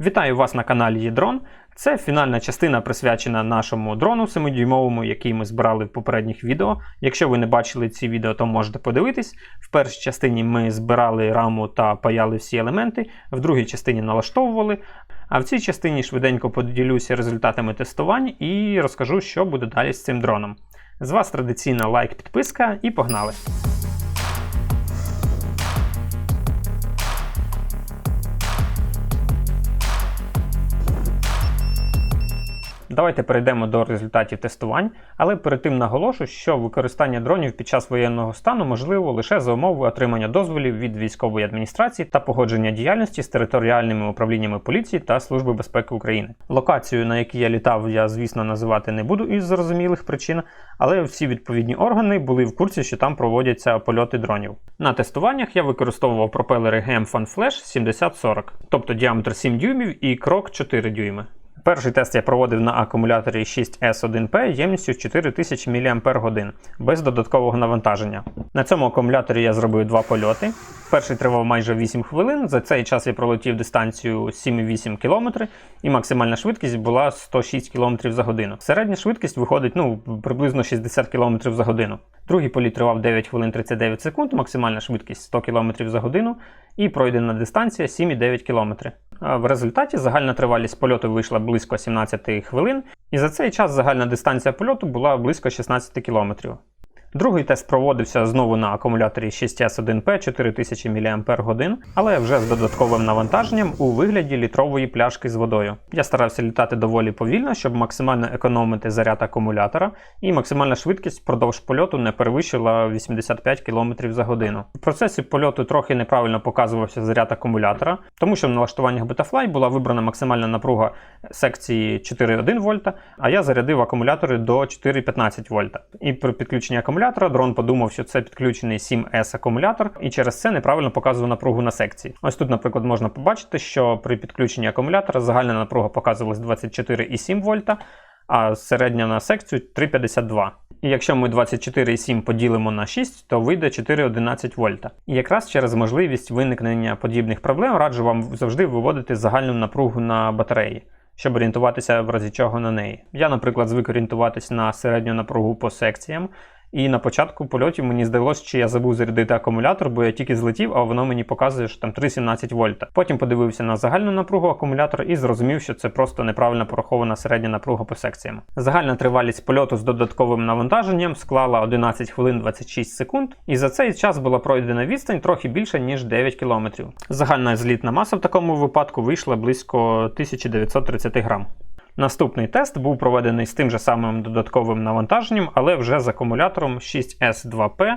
Вітаю вас на каналі Єдрон. Це фінальна частина присвячена нашому дрону 7-дюймовому, який ми збирали в попередніх відео. Якщо ви не бачили ці відео, то можете подивитись. В першій частині ми збирали раму та паяли всі елементи, в другій частині налаштовували. А в цій частині швиденько поділюся результатами тестувань і розкажу, що буде далі з цим дроном. З вас традиційно лайк, підписка і погнали! Давайте перейдемо до результатів тестувань, але перед тим наголошу, що використання дронів під час воєнного стану можливо лише за умови отримання дозволів від військової адміністрації та погодження діяльності з територіальними управліннями поліції та Служби безпеки України. Локацію, на якій я літав, я звісно називати не буду із зрозумілих причин, але всі відповідні органи були в курсі, що там проводяться польоти дронів. На тестуваннях я використовував пропелери GM FunFlash 7040, тобто діаметр 7 дюймів і крок 4 дюйми. Перший тест я проводив на акумуляторі 6S1P ємністю 4000 мАч без додаткового навантаження. На цьому акумуляторі я зробив два польоти. Перший тривав майже 8 хвилин. За цей час я пролетів дистанцію 7,8 км і максимальна швидкість була 106 км за годину. Середня швидкість виходить ну, приблизно 60 км за годину. Другий політ тривав 9 хвилин 39 секунд, максимальна швидкість 100 км за годину і пройдена дистанція 7,9 км. В результаті загальна тривалість польоту вийшла близько 17 хвилин, і за цей час загальна дистанція польоту була близько 16 км. Другий тест проводився знову на акумуляторі 6S1P 4000 мАч, але вже з додатковим навантаженням у вигляді літрової пляшки з водою. Я старався літати доволі повільно, щоб максимально економити заряд акумулятора, і максимальна швидкість впродовж польоту не перевищила 85 км за годину. В процесі польоту трохи неправильно показувався заряд акумулятора, тому що в налаштуваннях Betafly була вибрана максимальна напруга секції 4,1 вольта, а я зарядив акумулятори до 4,15 вольта. І при підключенні акумулятора дрон подумав, що це підключений 7S акумулятор, і через це неправильно показував напругу на секції. Ось тут, наприклад, можна побачити, що при підключенні акумулятора загальна напруга показувалась 24,7 вольта, а середня на секцію 3,52. І якщо ми 24,7 поділимо на 6, то вийде 4,11 вольта. І якраз через можливість виникнення подібних проблем раджу вам завжди виводити загальну напругу на батареї. Щоб орієнтуватися в разі чого на неї. Я, наприклад, звик орієнтуватись на середню напругу по секціям, і на початку польотів мені здалося, що я забув зарядити акумулятор, бо я тільки злетів, а воно мені показує, що там 3,17 вольта. Потім подивився на загальну напругу акумулятора і зрозумів, що це просто неправильно порахована середня напруга по секціям. Загальна тривалість польоту з додатковим навантаженням склала 11 хвилин 26 секунд, і за цей час була пройдена відстань трохи більше ніж 9 кілометрів. Загальна злітна маса в такому випадку вийшла близько 1930 грам. Наступний тест був проведений з тим же самим додатковим навантаженням, але вже з акумулятором 6S2P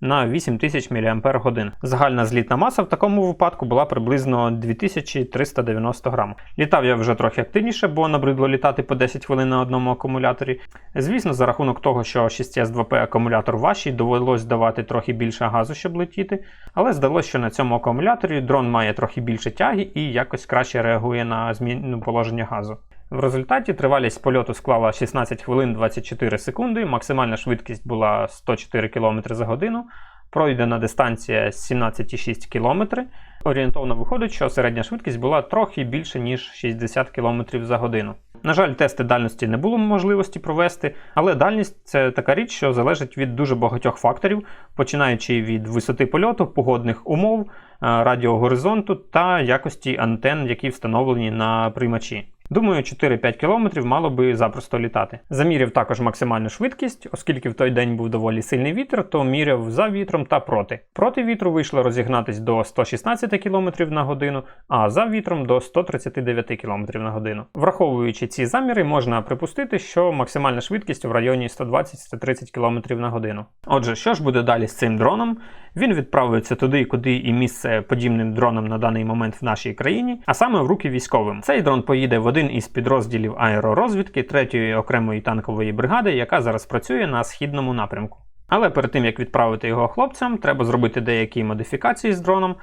на 8000 мАч. Загальна злітна маса в такому випадку була приблизно 2390 грам. Літав я вже трохи активніше, бо набридло літати по 10 хвилин на одному акумуляторі. Звісно, за рахунок того, що 6S2P акумулятор важчий, довелось давати трохи більше газу, щоб летіти. Але здалося, що на цьому акумуляторі дрон має трохи більше тяги і якось краще реагує на зміну положення газу. В результаті тривалість польоту склала 16 хвилин 24 секунди, максимальна швидкість була 104 км за годину, пройдена дистанція 17,6 км. Орієнтовно виходить, що середня швидкість була трохи більше, ніж 60 км за годину. На жаль, тести дальності не було можливості провести, але дальність це така річ, що залежить від дуже багатьох факторів, починаючи від висоти польоту, погодних умов, радіогоризонту та якості антенн, які встановлені на приймачі. Думаю, 4-5 км мало би запросто літати. Заміряв також максимальну швидкість, оскільки в той день був доволі сильний вітер, то міряв за вітром та проти. Проти вітру вийшло розігнатись до 116 км на годину, а за вітром до 139 км на годину. Враховуючи ці заміри, можна припустити, що максимальна швидкість в районі 120-130 км на годину. Отже, що ж буде далі з цим дроном? Він відправиться туди, куди і місце подібним дронам на даний момент в нашій країні, а саме в руки військовим. Цей дрон поїде в один із підрозділів аеророзвідки 3-ї окремої танкової бригади, яка зараз працює на східному напрямку. Але перед тим як відправити його хлопцям, треба зробити деякі модифікації з дроном.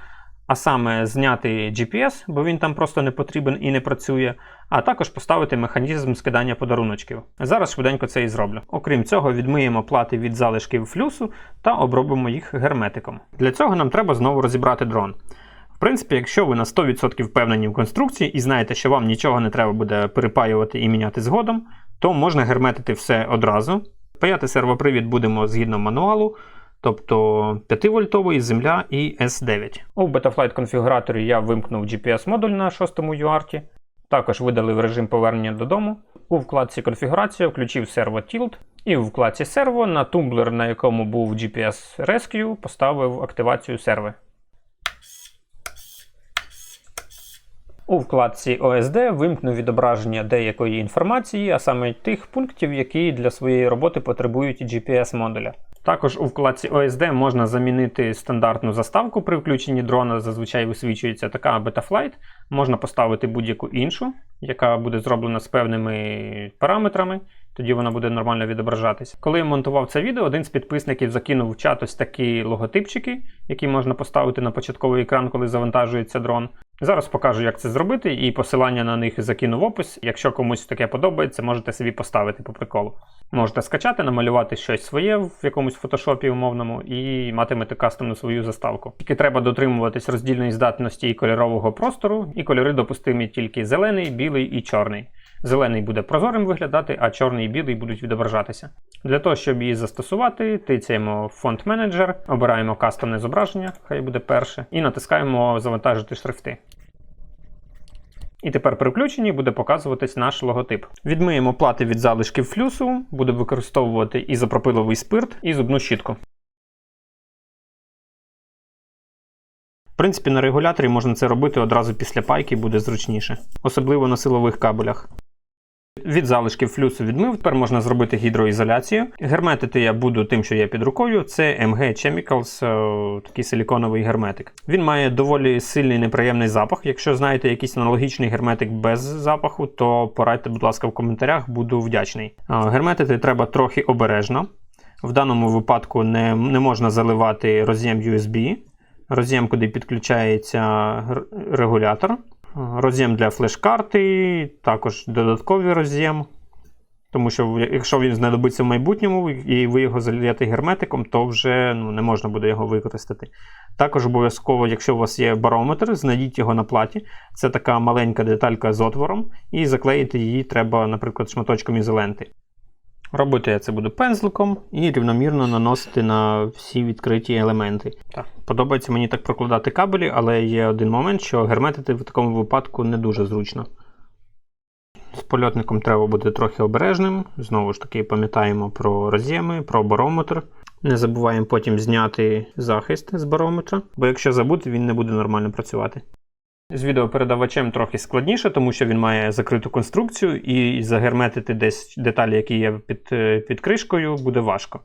А саме зняти GPS, бо він там просто не потрібен і не працює, а також поставити механізм скидання подаруночків. Зараз швиденько це і зроблю. Окрім цього, відмиємо плати від залишків флюсу та обробимо їх герметиком. Для цього нам треба знову розібрати дрон. Принципі, якщо ви на 100% впевнені в конструкції і знаєте, що вам нічого не треба буде перепаювати і міняти згодом, то можна герметити все одразу. Паяти сервопривід будемо згідно мануалу, тобто 5 вольтовий земля і S9. У Betaflight конфігураторі я вимкнув GPS-модуль на 6-му UART, також видалив режим повернення додому. У вкладці Конфігурація включив серво Tilt, і в вкладці серво на тумблер, на якому був GPS Rescue, поставив активацію серви. У вкладці OSD вимкнув відображення деякої інформації, а саме тих пунктів, які для своєї роботи потребують GPS-модуля. Також у вкладці OSD можна замінити стандартну заставку при включенні дрона, зазвичай висвічується така Betaflight. Можна поставити будь-яку іншу, яка буде зроблена з певними параметрами, тоді вона буде нормально відображатися. Коли я монтував це відео, один з підписників закинув в чат ось такі логотипчики, які можна поставити на початковий екран, коли завантажується дрон. Зараз покажу, як це зробити, і посилання на них закину в опис. Якщо комусь таке подобається, можете собі поставити по приколу. Можете скачати, намалювати щось своє в якомусь фотошопі умовному і матимете кастомну свою заставку. Тільки треба дотримуватись роздільної здатності і кольорового простору, і кольори допустимі тільки зелений, білий і чорний. Зелений буде прозорим виглядати, а чорний і білий будуть відображатися. Для того, щоб її застосувати, тицяємо фонд менеджер, обираємо кастомне зображення, хай буде перше, і натискаємо завантажити шрифти. І тепер при включенні буде показуватись наш логотип. Відмиємо плати від залишків флюсу, буде використовувати ізопропиловий спирт і зубну щітку. В принципі, на регуляторі можна це робити одразу після пайки, буде зручніше, особливо на силових кабелях. Від залишків флюсу відмив, тепер можна зробити гідроізоляцію. Герметити я буду тим, що є під рукою. Це MG Chemicals, е, такий силіконовий герметик. Він має доволі сильний неприємний запах. Якщо знаєте якийсь аналогічний герметик без запаху, то порадьте, будь ласка, в коментарях, буду вдячний. Е, Герметити треба трохи обережно. В даному випадку не, не можна заливати роз'єм USB, роз'єм, куди підключається регулятор. Роз'єм для флеш-карти, також додатковий роз'єм. Тому що якщо він знадобиться в майбутньому і ви його зальєте герметиком, то вже ну, не можна буде його використати. Також обов'язково, якщо у вас є барометр, знайдіть його на платі. Це така маленька деталька з отвором, і заклеїти її треба, наприклад, шматочком ізоленти. Робити я це буду пензликом і рівномірно наносити на всі відкриті елементи. Так. Подобається мені так прокладати кабелі, але є один момент, що герметити в такому випадку не дуже зручно. З польотником треба бути трохи обережним. Знову ж таки, пам'ятаємо про роз'єми, про барометр. Не забуваємо потім зняти захист з барометра, бо якщо забути, він не буде нормально працювати. З відеопередавачем трохи складніше, тому що він має закриту конструкцію, і загерметити десь деталі, які є під, е, під кришкою, буде важко.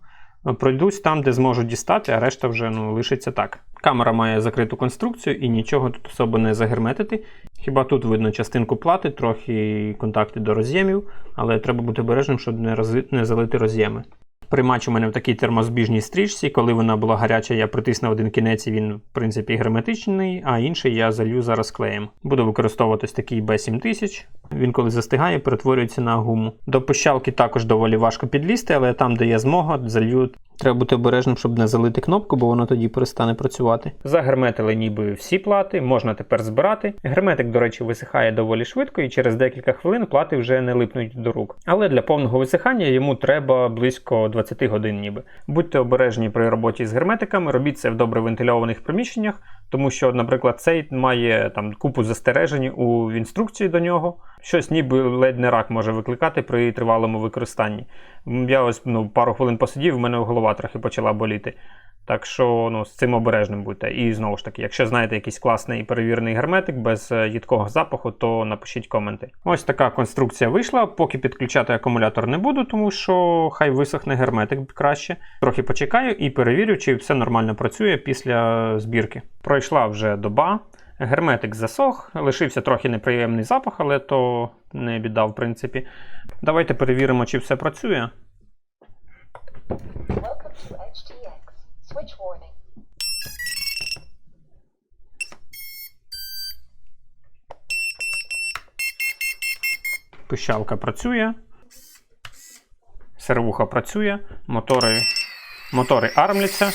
Пройдусь там, де зможу дістати, а решта вже ну, лишиться так. Камера має закриту конструкцію і нічого тут особо не загерметити. Хіба тут видно частинку плати, трохи контакти до роз'ємів, але треба бути обережним, щоб не, розли... не залити роз'єми. Примач у мене в такій термозбіжній стрічці. Коли вона була гаряча, я притиснув один кінець, і він, в принципі, герметичний, а інший я залью зараз клеєм. Буду використовуватись такий B7000. Він, коли застигає, перетворюється на гуму. До пищалки також доволі важко підлізти, але там, де є змога, залью. Треба бути обережним, щоб не залити кнопку, бо воно тоді перестане працювати. Загерметили ніби всі плати, можна тепер збирати. Герметик, до речі, висихає доволі швидко, і через декілька хвилин плати вже не липнуть до рук. Але для повного висихання йому треба близько 20 годин, ніби. Будьте обережні при роботі з герметиками, робіть це в добре вентильованих приміщеннях, тому що, наприклад, цей має там купу застережень у інструкції до нього. Щось ніби ледь не рак може викликати при тривалому використанні. Я ось ну, пару хвилин посидів, в мене голова трохи почала боліти. Так що ну, з цим обережним будьте. І знову ж таки, якщо знаєте якийсь класний перевірений герметик без е, їдкого запаху, то напишіть коменти. Ось така конструкція вийшла. Поки підключати акумулятор не буду, тому що хай висохне герметик краще. Трохи почекаю і перевірю, чи все нормально працює після збірки. Пройшла вже доба. Герметик засох, лишився трохи неприємний запах, але то не біда, в принципі. Давайте перевіримо, чи все працює. Пищалка працює. Сервуха працює, мотори, мотори армляться.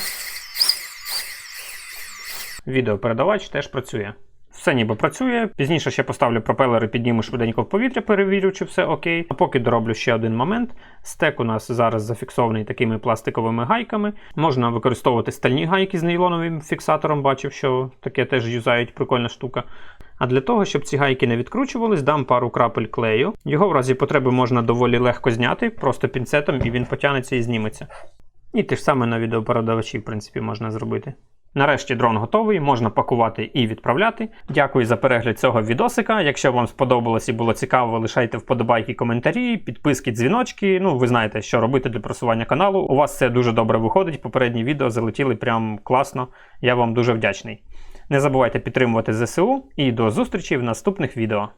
Відеопередавач теж працює. Все ніби працює. Пізніше ще поставлю пропелери, підніму швиденько в повітря, перевірю, чи все окей. А поки дороблю ще один момент. Стек у нас зараз зафіксований такими пластиковими гайками. Можна використовувати стальні гайки з нейлоновим фіксатором. Бачив, що таке теж юзають, прикольна штука. А для того, щоб ці гайки не відкручувались, дам пару крапель клею. Його в разі потреби можна доволі легко зняти, просто пінцетом, і він потягнеться і зніметься. І те ж саме на відеопередавачі, в принципі, можна зробити. Нарешті дрон готовий, можна пакувати і відправляти. Дякую за перегляд цього відосика. Якщо вам сподобалось і було цікаво, лишайте вподобайки, коментарі, підписки, дзвіночки. Ну, ви знаєте, що робити для просування каналу. У вас це дуже добре виходить. Попередні відео залетіли прям класно. Я вам дуже вдячний. Не забувайте підтримувати ЗСУ і до зустрічі в наступних відео.